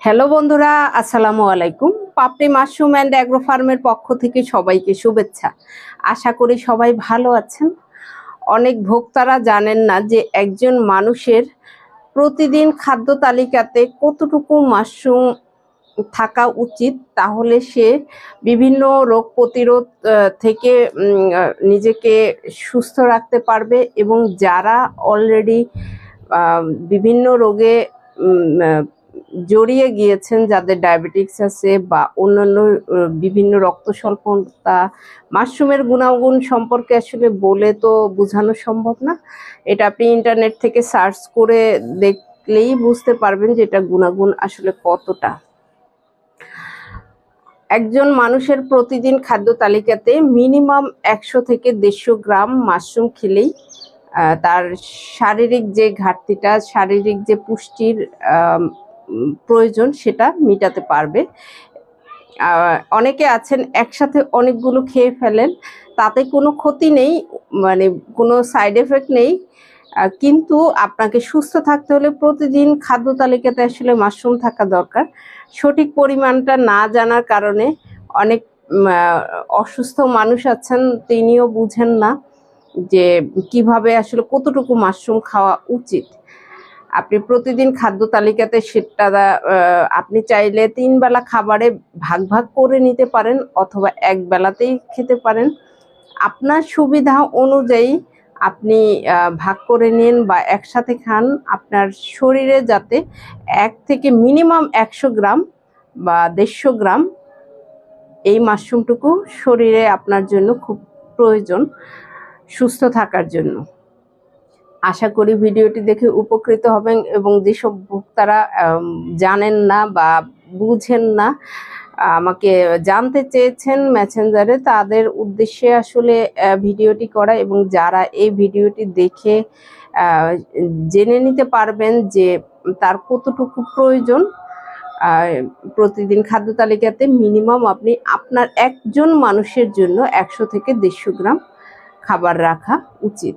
Hello বন্ধুরা, আসসালামু আলাইকুম। পাপড়ি মাশরুম অ্যান্ড অ্যাগ্রো ফার্মের পক্ষ থেকে সবাইকে শুভেচ্ছা। আশা করি সবাই ভালো আছেন। অনেক ভোক্তারা জানেন না যে একজন মানুষের প্রতিদিন খাদ্য তালিকাতে কতটুকু মাশরুম থাকা উচিত, তাহলে সে বিভিন্ন রোগ প্রতিরোধ থেকে নিজেকে সুস্থ রাখতে পারবে এবং যারা অলরেডি বিভিন্ন রোগে জড়িয়ে গিয়েছেন যাদের ডায়াবেটিক্স আছে বা অন্যান্য বিভিন্ন রক্ত স্বল্পতা মাশরুমের গুণাগুণ সম্পর্কে আসলে বলে তো বোঝানো সম্ভব না। এটা আপনি ইন্টারনেট থেকে সার্চ করে দেখলেই বুঝতে পারবেন যে এটা গুণাগুণ আসলে কতটা। একজন মানুষের প্রতিদিন খাদ্য তালিকাতে মিনিমাম একশো থেকে দেড়শো গ্রাম মাশরুম খেলেই তার শারীরিক যে ঘাটতিটা, শারীরিক যে পুষ্টির প্রয়োজন, সেটা মেটাতে পারবে। অনেকে আছেন, একসাথে অনেকগুলো খেয়ে ফেলেন, তাতে কোনো ক্ষতি নেই মানে কোনো সাইড এফেক্ট নেই। কিন্তু আপনাকে সুস্থ থাকতে হলে প্রতিদিন খাদ্য তালিকাতে আসলে মাশরুম থাকা দরকার। সঠিক পরিমাণটা না জানার কারণে অনেক অসুস্থ মানুষ আছেন, তিনিও বুঝেন না যে কীভাবে আসলে কতটুকু মাশরুম খাওয়া উচিত। আপনি প্রতিদিন খাদ্য তালিকাতে সেটা আপনি চাইলে তিন বেলা খাবারে ভাগ ভাগ করে নিতে পারেন অথবা এক বেলাতেই খেতে পারেন। আপনার সুবিধা অনুযায়ী আপনি ভাগ করে নিন বা একসাথে খান। আপনার শরীরে যাতে এক থেকে মিনিমাম একশো গ্রাম বা দেড়শো গ্রাম এই মাশরুমটুকু শরীরে আপনার জন্য খুব প্রয়োজন, সুস্থ থাকার জন্য। আশা করি ভিডিওটি দেখে উপকৃত হবেন এবং যেসব ভোক্তারা জানেন না বা বুঝেন না, আমাকে জানতে চেয়েছেন মেসেঞ্জারে তাদের উদ্দেশ্যে আসলে ভিডিওটি করা এবং যারা এই ভিডিওটি দেখে জেনে নিতে পারবেন যে তার কতটুকু প্রয়োজন প্রতিদিন খাদ্য তালিকাতে মিনিমাম আপনি আপনার একজন মানুষের জন্য একশো থেকে দেড়শো গ্রাম খাবার রাখা উচিত।